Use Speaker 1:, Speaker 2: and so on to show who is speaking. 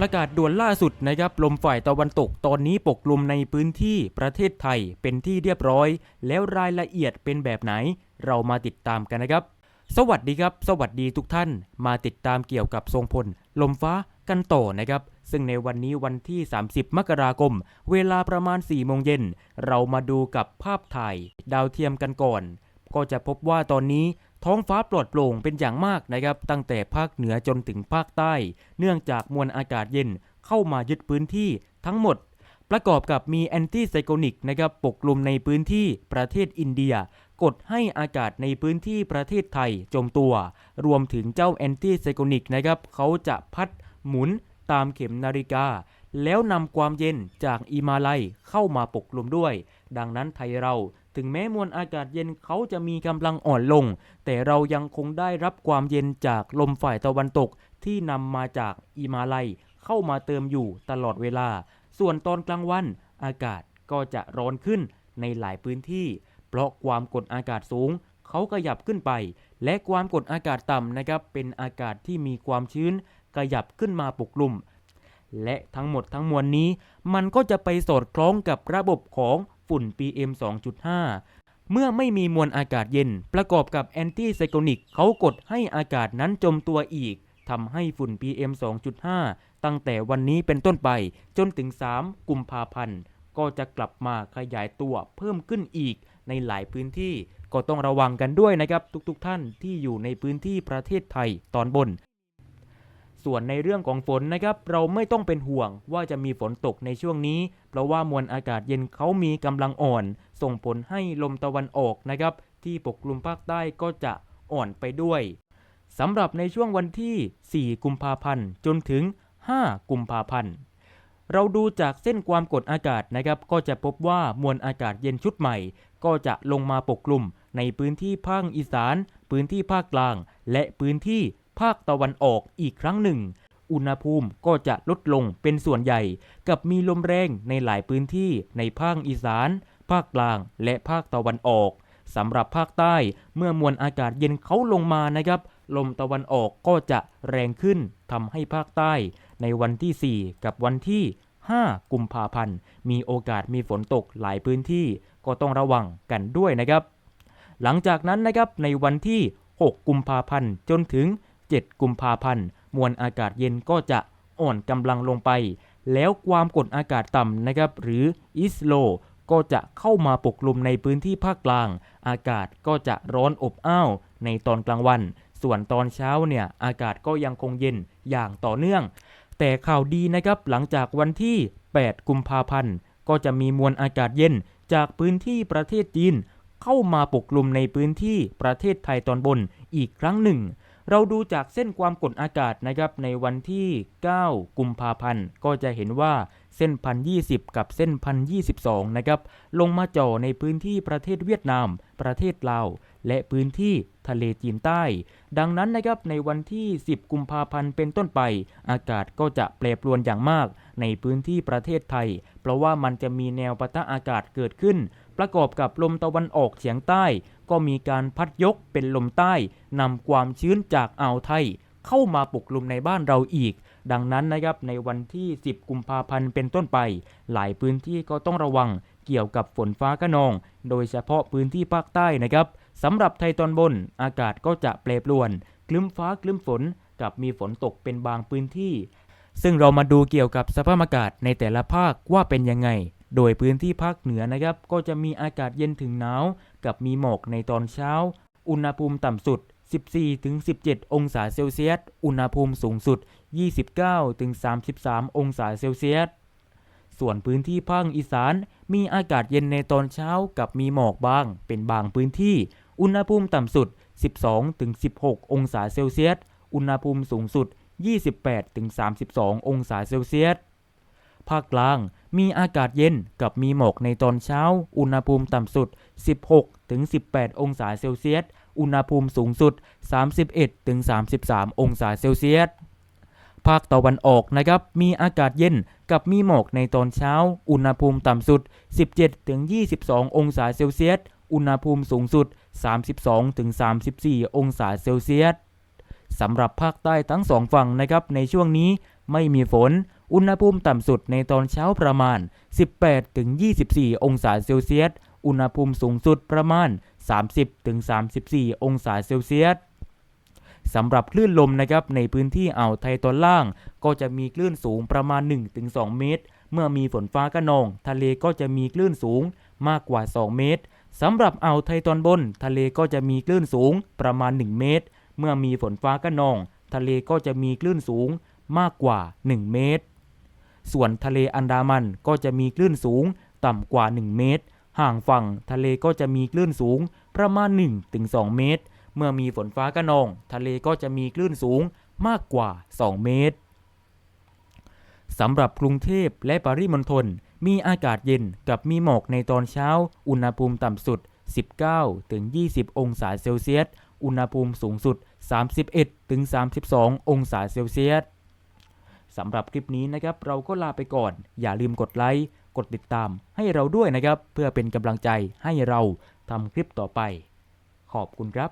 Speaker 1: ประกาศด่วนล่าสุดนะครับลมฝ่ายตะวันตกตอนนี้ปกคลุมในพื้นที่ประเทศไทยเป็นที่เรียบร้อย แล้วรายละเอียดเป็นแบบไหน เรามาติดตามกันนะครับ สวัสดีครับ สวัสดีทุกท่าน มาติดตามเกี่ยวกับทรงพล ลมฟ้ากันต่อนะครับ ซึ่งในวันนี้วันที่ 30 มกราคม เวลาประมาณ 4 โมงเย็น เรามาดูกับภาพถ่าย ดาวเทียมกันก่อน ก็จะพบว่าตอนนี้ ท้องฟ้าปลอดโปร่งเป็นอย่างมากนะครับตั้งแต่ภาคเหนือจนถึงภาคใต้ เนื่องจากมวลอากาศเย็นเข้ามายึดพื้นที่ทั้งหมด ประกอบกับมีแอนตี้ไซโคนิกนะครับปกคลุมในพื้นที่ประเทศอินเดีย กดให้อากาศในพื้นที่ประเทศไทยจมตัว รวมถึงเจ้าแอนตี้ไซโคนิกนะครับเขาจะพัดหมุนตามเข็มนาฬิกา แล้วนำความเย็นจากอิมาลัยเข้ามาปกคลุมด้วย ดังนั้นไทยเรา ถึงแม้มวลอากาศเย็นเขาจะมีกำลังอ่อนลง แต่เรายังคงได้รับความเย็นจากลมฝ่ายตะวันตกที่นำมาจากอิมาลัยเข้ามาเติมอยู่ตลอดเวลา ส่วนตอนกลางวันอากาศก็จะร้อนขึ้นในหลายพื้นที่ เพราะความกดอากาศสูงเขาขยับขึ้นไป และความกดอากาศต่ำนะครับเป็นอากาศที่มีความชื้นขยับขึ้นมาปกคลุม และทั้งหมดทั้งมวลนี้ มันก็จะไปสอดคล้องกับระบบของ ฝุ่น PM 2.5 เมื่อไม่มีมวลอากาศเย็น ประกอบกับแอนตี้ไซโคนิกเขากดให้อากาศนั้นจมตัวอีกทำให้ฝุ่น PM 2.5 ตั้งแต่วันนี้เป็นต้นไป จนถึง 3 กุมภาพันธ์ ก็จะกลับมาขยายตัวเพิ่มขึ้นอีกในหลายพื้นที่ ก็ต้องระวังกันด้วยนะครับ ทุกๆทท่านที่อยู่ในพื้นที่ประเทศไทยตอนบน ส่วนในเรื่องของฝนนะครับเราไม่ต้องเป็นห่วงว่าจะมีฝนตกในช่วงนี้ เพราะว่ามวลอากาศเย็นเขามีกำลังอ่อน ส่งผลให้ลมตะวันออกนะครับที่ปกคลุมภาคใต้ก็จะอ่อนไปด้วยสำหรับในช่วงวันที่ 4 กุมภาพันธ์จนถึง 5 กุมภาพันธ์เราดูจากเส้นความกดอากาศนะครับก็จะพบว่ามวลอากาศเย็นชุดใหม่ ก็จะลงมาปกคลุมในพื้นที่ภาคอีสาน พื้นที่ภาคกลาง และพื้นที่ ภาคตะวันออกอีกครั้งหนึ่ง อุณหภูมิก็จะลดลงเป็นส่วนใหญ่ กับมีลมแรงในหลายพื้นที่ในภาคอีสาน ภาคกลางและภาคตะวันออกสำหรับภาคใต้เมื่อมวลอากาศเย็นเขาลงมานะครับ ลมตะวันออกก็จะแรงขึ้นทำให้ภาคใต้ ในวันที่ 4 กับวันที่ 5 กุมภาพันธ์ มีโอกาสมีฝนตกหลายพื้นที่ก็ต้องระวังกันด้วยนะครับ หลังจากนั้นนะครับในวันที่ 6 กุมภาพันธ์จนถึง 7 กุมภาพันธ์ มวลอากาศเย็นก็จะอ่อนกำลังลงไป แล้วความกดอากาศต่ำนะครับ หรืออิสโลก็จะเข้ามาปกคลุมในพื้นที่ภาคกลาง อากาศก็จะร้อนอบอ้าวในตอนกลางวัน ส่วนตอนเช้าเนี่ยอากาศก็ยังคงเย็นอย่างต่อเนื่อง แต่ข่าวดีนะครับหลังจากวันที่ 8 กุมภาพันธ์ ก็จะมีมวลอากาศเย็นจากพื้นที่ประเทศจีน เข้ามาปกคลุมในพื้นที่ประเทศไทยตอนบนอีกครั้งหนึ่ง เราดูจากเส้นความกดอากาศนะครับในวันที่ 9 กุมภาพันธ์ ก็จะเห็นว่าเส้นพันยีกับเส้นพันยีนะครับ ลงมาจ่อในพื้นที่ประเทศเวียดนาม ประเทศลาว และพื้นที่ทะเลจีนใต้ ดังนั้นนะครับในวันที่ 10 กุมภาพันธ์เป็นต้นไป อากาศก็จะแปรปรวนอย่างมาก ในพื้นที่ประเทศไทย เพราะว่ามันจะมีแนวปะทะอากาศเกิดขึ้น ประกอบกับลมตะวันออกเฉียงใต้ ก็มีการพัดยกเป็นลมใต้นำความชื้นจากอ่าวไทย เข้ามาปกคลุมในบ้านเราอีก ดังนั้นนะครับในวันที่ 10 กุมภาพันธ์เป็นต้นไป หลายพื้นที่ก็ต้องระวังเกี่ยวกับฝนฟ้ากระนอง โดยเฉพาะพื้นที่ภาคใต้นะครับสำหรับไทยตอนบนอากาศก็จะแปรปรวน คลึ้มฟ้าคลึ้มฝนกับมีฝนตกเป็นบางพื้นที่ ซึ่งเรามาดูเกี่ยวกับสภาพอากาศในแต่ละภาคว่าเป็นยังไง โดยพื้นที่ภาคเหนือนะครับก็จะมีอากาศเย็นถึงหนาว กับมีหมอกในตอนเช้า อุณหภูมิต่ำสุด 14-17 องศาเซลเซียส อุณหภูมิสูงสุด 29-33 องศาเซลเซียส ส่วนพื้นที่ภาคอีสาน มีอากาศเย็นในตอนเช้ากับมีหมอกบาง เป็นบางพื้นที่ อุณหภูมิต่ำสุด 12-16 องศาเซลเซียส อุณหภูมิสูงสุด 28-32 องศาเซลเซียส ภาคกลางมีอากาศเย็นกับมีหมอกในตอนเช้า อุณหภูมิต่ำสุด 16-18 องศาเซลเซียส อุณหภูมิสูงสุด 31-33 องศาเซลเซียส ภาคตะวันออกนะครับ มีอากาศเย็นกับมีหมอกในตอนเช้า อุณหภูมิต่ำสุด 17-22 องศาเซลเซียส อุณหภูมิสูงสุด 32-34 องศาเซลเซียสสำหรับภาคใต้ทั้งสองฝั่งนะครับในช่วงนี้ไม่มีฝน อุณหภูมิต่ำสุดในตอนเช้าประมาณ 18-24 องศาเซลเซียส อุณหภูมิสูงสุดประมาณ 30-34 องศาเซลเซียสสำหรับคลื่นลมนะครับในพื้นที่อ่าวไทยตอนล่าง ก็จะมีคลื่นสูงประมาณ 1-2 เมตร เมื่อมีฝนฟ้าคะนอง ทะเลก็จะมีคลื่นสูงมากกว่า 2 เมตรสำหรับอ่าวไทยตอนบน ทะเลก็จะมีคลื่นสูงประมาณ 1 เมตร เมื่อมีฝนฟ้าคะนอง ทะเลก็จะมีคลื่นสูงมากกว่า 1 เมตร ส่วนทะเลอันดามันก็จะมีคลื่นสูงต่ำกว่า 1 เมตร ห่างฝั่งทะเลก็จะมีคลื่นสูงประมาณ 1-2 เมตร เมื่อมีฝนฟ้ากระนอง ทะเลก็จะมีคลื่นสูงมากกว่า 2 เมตรสำหรับกรุงเทพและปริมณฑลมีอากาศเย็นกับมีหมอกในตอนเช้า อุณหภูมิต่ำสุด 19-20 องศาเซลเซียส อุณหภูมิสูงสุด 31-32 องศาเซลเซียส สำหรับคลิปนี้นะครับเราก็ลาไปก่อน อย่าลืมกดไลค์กดติดตามให้เราด้วยนะครับ เพื่อเป็นกำลังใจให้เราทำคลิปต่อไป ขอบคุณครับ